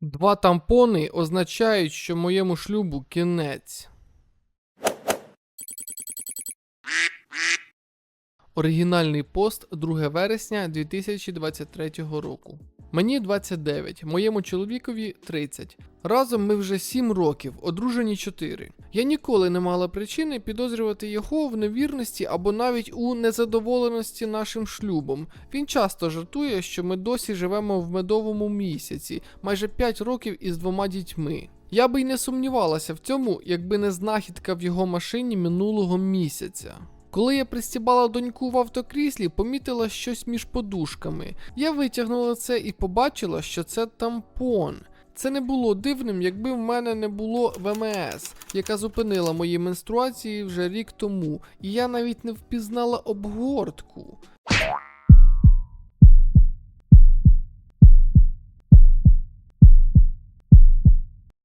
Два тампони означають, що моєму шлюбу кінець. Оригінальний пост 2 вересня 2023 року. Мені 29, моєму чоловікові 30. Разом ми вже 7 років, одружені 4. Я ніколи не мала причини підозрювати його в невірності або навіть у незадоволеності нашим шлюбом. Він часто жартує, що ми досі живемо в медовому місяці, майже 5 років із двома дітьми. Я би й не сумнівалася в цьому, якби не знахідка в його машині минулого місяця. Коли я пристібала доньку в автокріслі, помітила щось між подушками. Я витягнула це і побачила, що це тампон. Це не було дивним, якби в мене не було ВМС, яка зупинила мої менструації вже рік тому, і я навіть не впізнала обгортку.